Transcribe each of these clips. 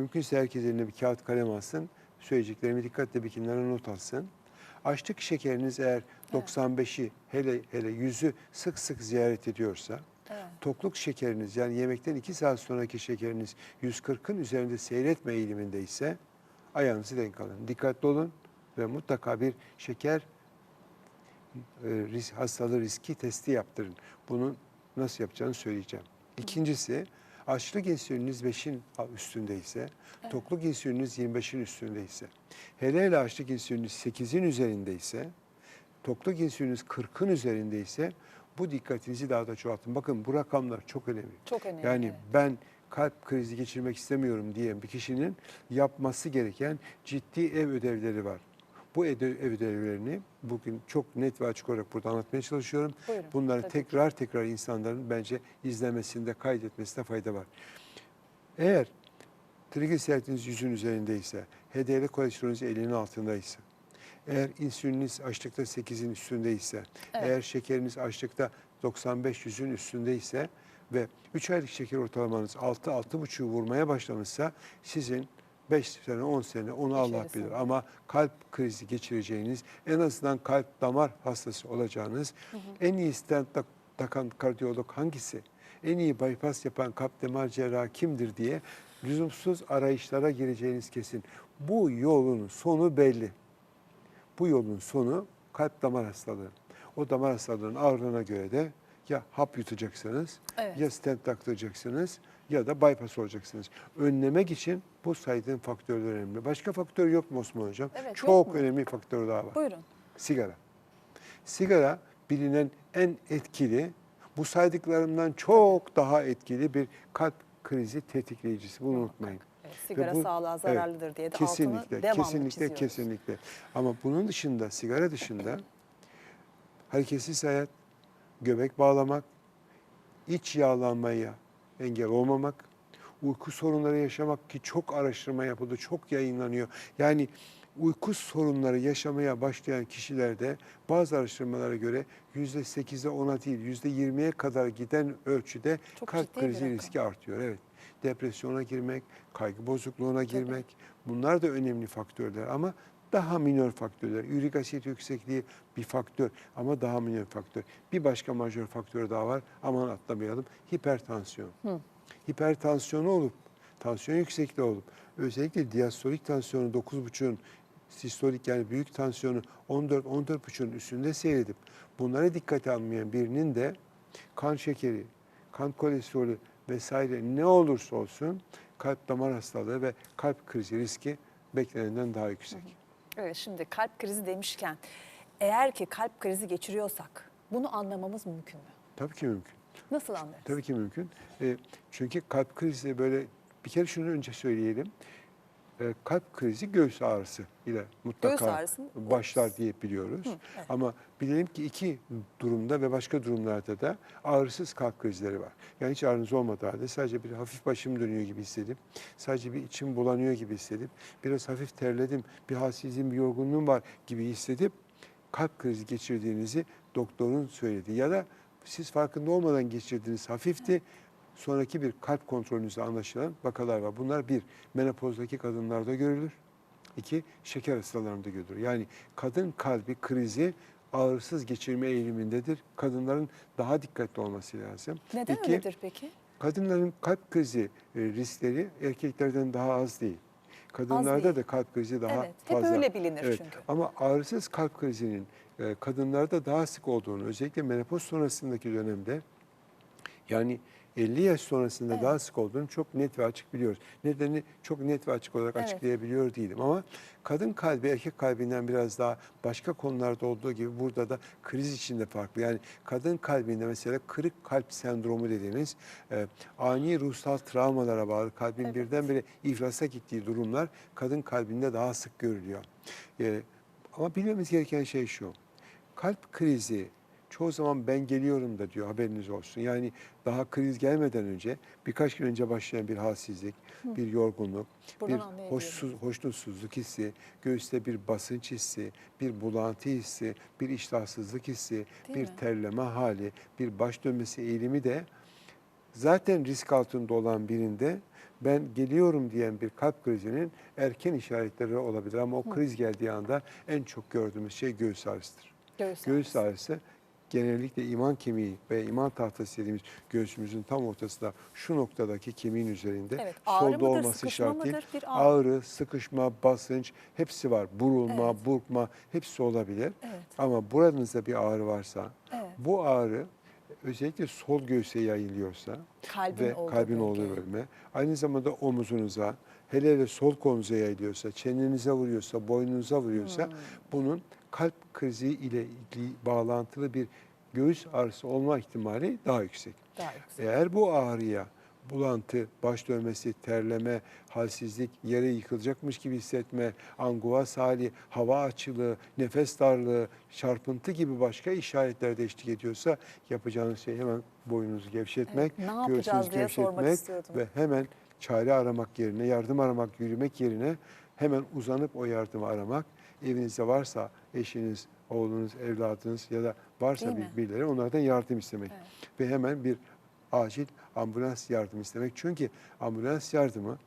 Mümkünse herkes eline bir kağıt kalem alsın. Söyleyeceklerimi dikkatle bir kenara not alsın. Açlık şekeriniz eğer 95'i hele hele 100'ü sık sık ziyaret ediyorsa, Evet. tokluk şekeriniz yani yemekten 2 saat sonraki şekeriniz 140'ın üzerinde seyretme eğiliminde ise ayağınızı denk alın. Dikkatli olun ve mutlaka bir şeker e, ris- hastalığı riski testi yaptırın. Bunu nasıl yapacağını söyleyeceğim. İkincisi açlık insüliniz 5'in üstündeyse, tokluk insüliniz 25'in üstündeyse, hele hele açlık insüliniz 8'in üzerindeyse, tokluk insüliniz 40'ın üzerindeyse bu dikkatinizi daha da çoğaltın. Bakın bu rakamlar çok önemli. Çok önemli. Yani evet. ben kalp krizi geçirmek istemiyorum diyen bir kişinin yapması gereken ciddi ev ödevleri var. Bu ev ev ödevlerini bugün çok net ve açık olarak burada anlatmaya çalışıyorum. Buyurun, Bunları tabii tekrar tekrar insanların bence izlemesinde, kaydetmesinde fayda var. Eğer trigliseritiniz yüzün üzerindeyse, HDL kolesterolünüz 50'nin altındaysa, eğer insüliniz açlıkta 8'in üstündeyse, Evet. eğer şekeriniz açlıkta 95-100'ün üstündeyse ve 3 aylık şeker ortalamanız 6-6,5'u vurmaya başlamışsa sizin 5 sene, 10 sene onu Allah İçerisinde. bilir. Ama kalp krizi geçireceğiniz, en azından kalp damar hastası olacağınız, en iyi stent tak- takan kardiyolog hangisi? En iyi bypass yapan kalp damar cerrahı kimdir diye lüzumsuz arayışlara gireceğiniz kesin. Bu yolun sonu belli. Bu yolun sonu kalp damar hastalığı. O damar hastalığının ağırlığına göre de ya hap yutacaksınız, Evet. ya stent taktıracaksınız ya da bypass olacaksınız. Önlemek için bu saydığım faktörler önemli. Başka faktör yok mu Osman Hocam? Evet, Çok önemli bir faktör daha var. Buyurun. Sigara. Sigara bilinen en etkili, bu saydıklarımdan çok daha etkili bir kalp krizi tetikleyicisi. Bunu unutmayın. Evet, Ve sigara bu- sağlığa evet, zararlıdır diye de kesinlikle, altını devamlı kesinlikle, çiziyoruz. kesinlikle. Ama bunun dışında, sigara dışında hareketsiz hayat, göbek bağlamak, iç yağlanmaya engel olmamak, uyku sorunları yaşamak ki çok araştırma yapıldı, çok yayınlanıyor. Yani uyku sorunları yaşamaya başlayan kişilerde bazı araştırmalara göre yüzde sekize ona değil yüzde yirmiye kadar giden ölçüde Çok kalp krizi riski artıyor. Evet. Depresyona girmek, kaygı bozukluğuna girmek bunlar da önemli faktörler ama daha minör faktörler. Ürik asit yüksekliği bir faktör ama daha minör faktör. Bir başka majör faktör daha var. Aman atlamayalım. Hipertansiyon. Hipertansiyonu olup, tansiyon yüksekliği olup, özellikle diastolik tansiyonu 9,5'un, sistolik yani büyük tansiyonu 14-14,5'un üstünde seyredip bunlara dikkate almayan birinin de kan şekeri, kan kolesterolü vesaire ne olursa olsun kalp damar hastalığı ve kalp krizi riski beklenenden daha yüksek. Evet şimdi kalp krizi demişken eğer ki kalp krizi geçiriyorsak bunu anlamamız mümkün mü? Tabii ki mümkün. Nasıl anlarız? Tabii ki mümkün. E, çünkü kalp krizi böyle bir kere şunu önce söyleyelim. E, kalp krizi göğüs ağrısı ile mutlaka başlar diye biliyoruz. evet. Ama bilelim ki iki durumda ve başka durumlarda da ağrısız kalp krizleri var. Yani hiç ağrınız olmadığı halde sadece bir hafif başım dönüyor gibi hissedip, sadece bir içim bulanıyor gibi hissedip, biraz hafif terledim, bir halsizliğim, bir yorgunluğum var gibi hissedip kalp krizi geçirdiğinizi doktorun söylediği ya da siz farkında olmadan geçirdiğiniz hafifti. Sonraki bir kalp kontrolünüzde anlaşılan vakalar var. Bunlar bir, menopozdaki kadınlarda görülür. İki, şeker hastalarında görülür. Yani kadın kalbi krizi ağrısız geçirme eğilimindedir. Kadınların daha dikkatli olması lazım. Neden İki, öyledir peki? Kadınların kalp krizi e, riskleri erkeklerden daha az değil. Kadınlarda değil. da kalp krizi daha Evet, hep fazla. öyle bilinir Evet, çünkü. Ama ağrısız kalp krizinin e, kadınlarda daha sık olduğunu, özellikle menopoz sonrasındaki dönemde yani 50 yaş sonrasında Evet. daha sık olduğunu çok net ve açık biliyoruz. Nedenini çok net ve açık olarak Evet. açıklayabiliyor değilim ama kadın kalbi erkek kalbinden biraz daha başka konularda olduğu gibi burada da kriz içinde farklı. Yani kadın kalbinde mesela kırık kalp sendromu dediğimiz e, ani ruhsal travmalara bağlı kalbin Evet. birdenbire iflasa gittiği durumlar kadın kalbinde daha sık görülüyor. E, ama bilmemiz gereken şey şu. Kalp krizi çoğu zaman ben geliyorum da diyor haberiniz olsun. Yani daha kriz gelmeden önce birkaç gün önce başlayan bir halsizlik, bir yorgunluk, Buradan bir hoşsuz, hoşnutsuzluk hissi, göğüste bir basınç hissi, bir bulantı hissi, bir iştahsızlık hissi, Değil bir mi? terleme hali, bir baş dönmesi eğilimi de zaten risk altında olan birinde ben geliyorum diyen bir kalp krizinin erken işaretleri olabilir ama o kriz geldiği anda en çok gördüğümüz şey göğüs ağrısıdır. Göğüs Göğüs ağrısı. Genellikle iman kemiği ve iman tahtası dediğimiz göğsümüzün tam ortasında şu noktadaki kemiğin üzerinde Evet, solda mıdır, olması şart değil. ağrı? Ağrı, sıkışma, basınç hepsi var. Burulma, Evet. burkma hepsi olabilir. Evet. Ama buranızda bir ağrı varsa Evet. bu ağrı özellikle sol göğse yayılıyorsa Kalbin ve olduğu kalbin olduğu bölme aynı zamanda omuzunuza hele hele sol kolunuza yayılıyorsa, çenenize vuruyorsa, boynunuza vuruyorsa Hmm. bunun kalp krizi ile ilgili bağlantılı bir göğüs ağrısı olma ihtimali daha yüksek. Daha yüksek. Eğer bu ağrıya bulantı, baş dönmesi, terleme, halsizlik, yere yıkılacakmış gibi hissetme, anguvas hali, hava açılığı, nefes darlığı, çarpıntı gibi başka işaretler de eşlik ediyorsa yapacağınız şey hemen boynunuzu gevşetmek, Evet, sormak istiyordum. ve hemen çare aramak yerine, yardım aramak, yürümek yerine hemen uzanıp o yardımı aramak. Evinizde varsa eşiniz, oğlunuz, evladınız ya da varsa Değil bir, mi? birileri onlardan yardım istemek. Evet. Ve hemen bir acil ambulans yardım istemek. Çünkü ambulans yardımı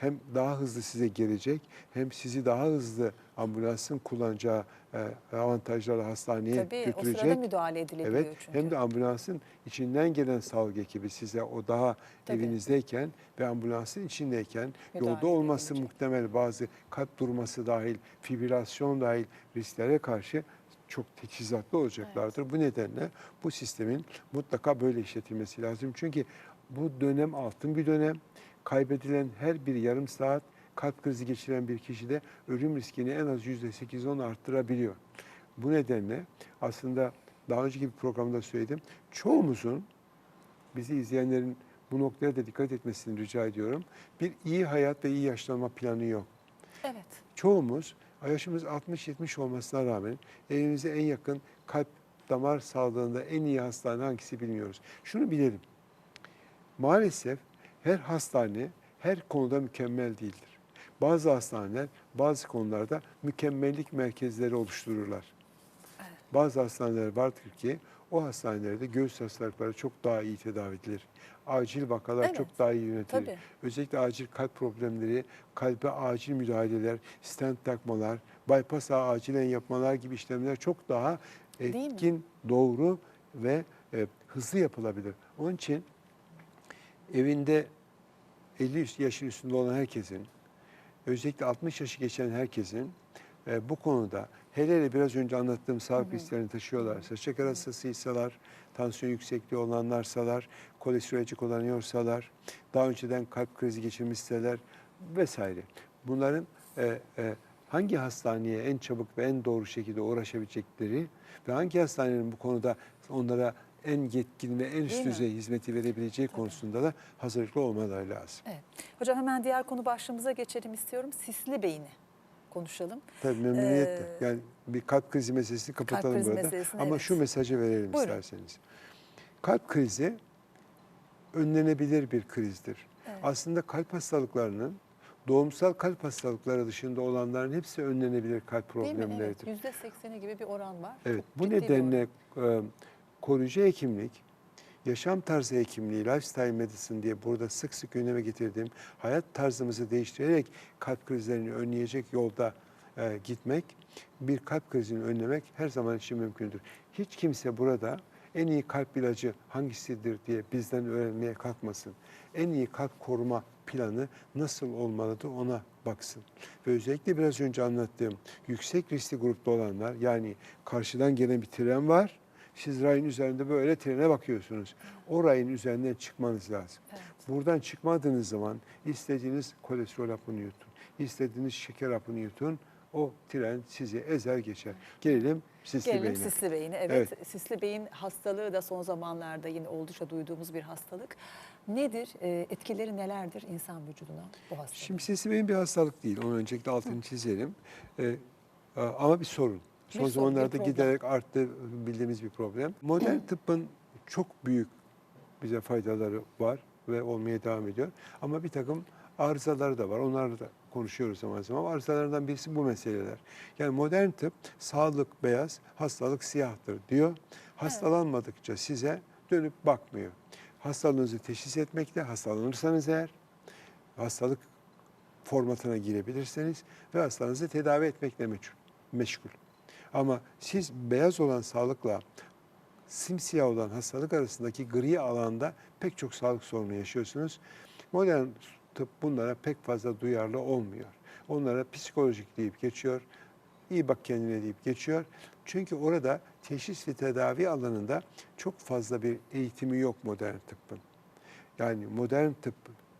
hem daha hızlı size gelecek hem sizi daha hızlı ambulansın kullanacağı e, avantajlarla hastaneye Tabii o götürecek. sırada müdahale edilebiliyor Evet, çünkü. hem de ambulansın içinden gelen sağlık ekibi size o daha Tabii. evinizdeyken ve ambulansın içindeyken Müdahale yolda olması edebilecek. muhtemel bazı kalp durması dahil, fibrilasyon dahil risklere karşı çok teçhizatlı olacaklardır. Bu nedenle bu sistemin mutlaka böyle işletilmesi lazım. Çünkü bu dönem altın bir dönem. Kaybedilen her bir yarım saat kalp krizi geçiren bir kişide ölüm riskini en az %8-10 arttırabiliyor. Bu nedenle aslında daha önceki bir programda söyledim. Çoğumuzun bizi izleyenlerin bu noktaya da dikkat etmesini rica ediyorum. Bir iyi hayat ve iyi yaşlanma planı yok. Evet. Çoğumuz yaşımız 60-70 olmasına rağmen evimize en yakın kalp damar sağlığında en iyi hastane hangisi bilmiyoruz. Şunu bilelim. Maalesef her hastane her konuda mükemmel değildir. Bazı hastaneler bazı konularda mükemmellik merkezleri oluştururlar. Bazı hastaneler vardır ki o hastanelerde göğüs hastalıkları çok daha iyi tedavi edilir. Acil vakalar Evet, çok daha iyi yönetilir. tabii. Özellikle acil kalp problemleri, kalbe acil müdahaleler, stent takmalar, bypass ağı acilen yapmalar gibi işlemler çok daha etkin, doğru ve e, hızlı yapılabilir. Onun için evinde 50 üst- yaşın üstünde olan herkesin, özellikle 60 yaşı geçen herkesin e, bu konuda hele hele biraz önce anlattığım sağlık risklerini taşıyorlarsa, şeker hastasıysalar, tansiyon yüksekliği olanlarsalar, kolesterolcü kullanıyorsalar, daha önceden kalp krizi geçirmişseler vesaire. Bunların e, e, hangi hastaneye en çabuk ve en doğru şekilde uğraşabilecekleri ve hangi hastanenin bu konuda onlara en yetkin ve en üst Değil mi? düzey hizmeti verebileceği konusunda da hazırlıklı olmaları lazım. Evet. Hocam hemen diğer konu başlığımıza geçelim istiyorum. Sisli beyni konuşalım. Tabii memnuniyetle. Ee, yani bir kalp krizi meselesini kapatalım krizi burada. meselesini, Ama evet. şu mesajı verelim Buyurun. isterseniz. Kalp krizi önlenebilir bir krizdir. Evet. Aslında kalp hastalıklarının doğumsal kalp hastalıkları dışında olanların hepsi önlenebilir kalp Değil mi? Evet. problemleridir. Yüzde sekseni gibi bir oran var. Evet, Çok bu nedenle e, koruyucu hekimlik, yaşam tarzı hekimliği, lifestyle medicine diye burada sık sık gündeme getirdiğim hayat tarzımızı değiştirerek kalp krizlerini önleyecek yolda e, gitmek, bir kalp krizini önlemek her zaman için mümkündür. Hiç kimse burada en iyi kalp ilacı hangisidir diye bizden öğrenmeye kalkmasın. En iyi kalp koruma planı nasıl olmalıdır ona baksın. Ve özellikle biraz önce anlattığım yüksek riskli grupta olanlar yani karşıdan gelen bir tren var. Siz rayın üzerinde böyle trene bakıyorsunuz. O rayın üzerinden çıkmanız lazım. Evet. Buradan çıkmadığınız zaman istediğiniz kolesterol hapını yutun, istediğiniz şeker hapını yutun. O tren sizi ezer geçer. Gelelim sisli Gelelim beyne. sisli beyin. Evet, sisli beyin hastalığı da son zamanlarda yine oldukça duyduğumuz bir hastalık. Nedir? Ee, etkileri nelerdir insan vücuduna bu hastalık? Şimdi sisli beyin bir hastalık değil. Onu öncelikle altını çizelim. A- ama bir sorun. Son zamanlarda giderek arttı bildiğimiz bir problem. Modern tıbbın çok büyük bize faydaları var ve olmaya devam ediyor. Ama bir takım arızaları da var. Onları da konuşuyoruz zaman zaman. Arızalarından birisi bu meseleler. Yani modern tıp sağlık beyaz, hastalık siyahtır diyor. Hastalanmadıkça size dönüp bakmıyor. Hastalığınızı teşhis etmekte, hastalanırsanız eğer hastalık formatına girebilirsiniz ve hastanızı tedavi etmekle meçhul, meşgul. Ama siz beyaz olan sağlıkla simsiyah olan hastalık arasındaki gri alanda pek çok sağlık sorunu yaşıyorsunuz. Modern tıp bunlara pek fazla duyarlı olmuyor. Onlara psikolojik deyip geçiyor, iyi bak kendine deyip geçiyor. Çünkü orada teşhis ve tedavi alanında çok fazla bir eğitimi yok modern tıbbın. Yani modern tıp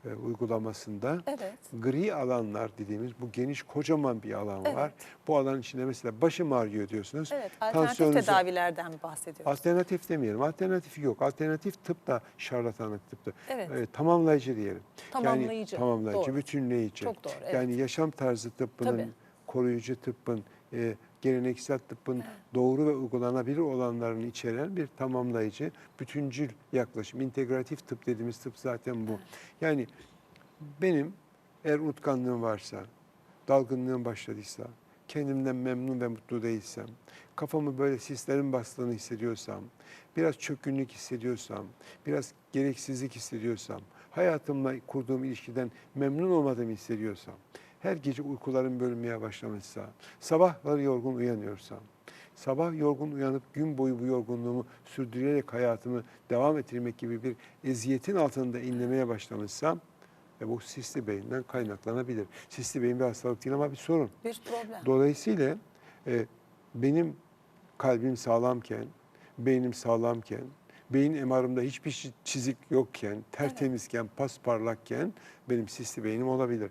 e, uygulamasında Evet. gri alanlar dediğimiz bu geniş kocaman bir alan var. Evet. Bu alan içinde mesela başım ağrıyor diyorsunuz. Evet, alternatif tedavilerden bahsediyoruz. Alternatif demeyelim. Alternatif yok. Alternatif tıp da şarlatanlık tıptı. Evet. Ee, tamamlayıcı diyelim. Tamamlayıcı, Yani, tamamlayıcı, doğru. bütünleyici. Çok doğru, evet. Yani yaşam tarzı tıbbının, Tabii. koruyucu tıbbın, e, geleneksel tıbbın doğru ve uygulanabilir olanlarını içeren bir tamamlayıcı, bütüncül yaklaşım. İntegratif tıp dediğimiz tıp zaten bu. Yani benim eğer unutkanlığım varsa, dalgınlığım başladıysa, kendimden memnun ve mutlu değilsem, kafamı böyle sislerin bastığını hissediyorsam, biraz çökkünlük hissediyorsam, biraz gereksizlik hissediyorsam, hayatımla kurduğum ilişkiden memnun olmadığımı hissediyorsam, her gece uykularım bölünmeye başlamışsa, sabahları yorgun uyanıyorsam, sabah yorgun uyanıp gün boyu bu yorgunluğumu sürdürerek hayatımı devam ettirmek gibi bir eziyetin altında inlemeye başlamışsam, e bu sisli beyinden kaynaklanabilir. Sisli beyin bir hastalık değil ama bir sorun. Bir problem. Dolayısıyla e, benim kalbim sağlamken, beynim sağlamken, beyin MR'ımda hiçbir çizik yokken, tertemizken, pasparlakken benim sisli beynim olabilir.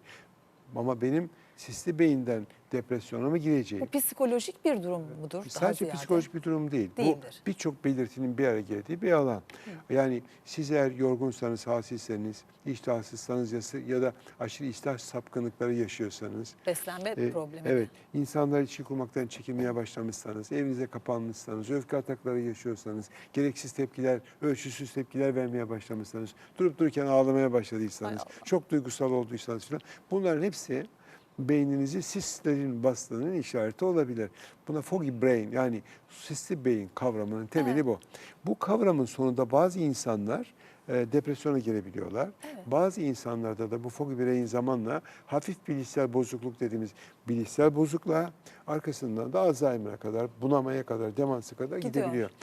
Ama benim sisli beyinden depresyona mı gireceğim? Bu psikolojik bir durum mudur? daha Sadece ziyade? psikolojik bir durum değil. Değildir. Bu birçok belirtinin bir araya geldiği bir alan. Yani siz eğer yorgunsanız, halsizseniz, iştahsızsanız ya, da aşırı iştah sapkınlıkları yaşıyorsanız, Beslenme e, problemi. Evet, insanlar için kurmaktan çekinmeye başlamışsanız, evinize kapanmışsanız, öfke atakları yaşıyorsanız, gereksiz tepkiler, ölçüsüz tepkiler vermeye başlamışsanız, durup dururken ağlamaya başladıysanız, çok duygusal olduysanız falan bunların hepsi beyninizi sislerin bastığının işareti olabilir. Buna foggy brain yani sisli beyin kavramının temeli Evet. bu. Bu kavramın sonunda bazı insanlar e, depresyona girebiliyorlar. Evet. Bazı insanlarda da bu foggy brain zamanla hafif bilişsel bozukluk dediğimiz bilişsel bozukluğa arkasından da Alzheimer'a kadar, bunamaya kadar, demansa kadar Gidiyor. gidebiliyor.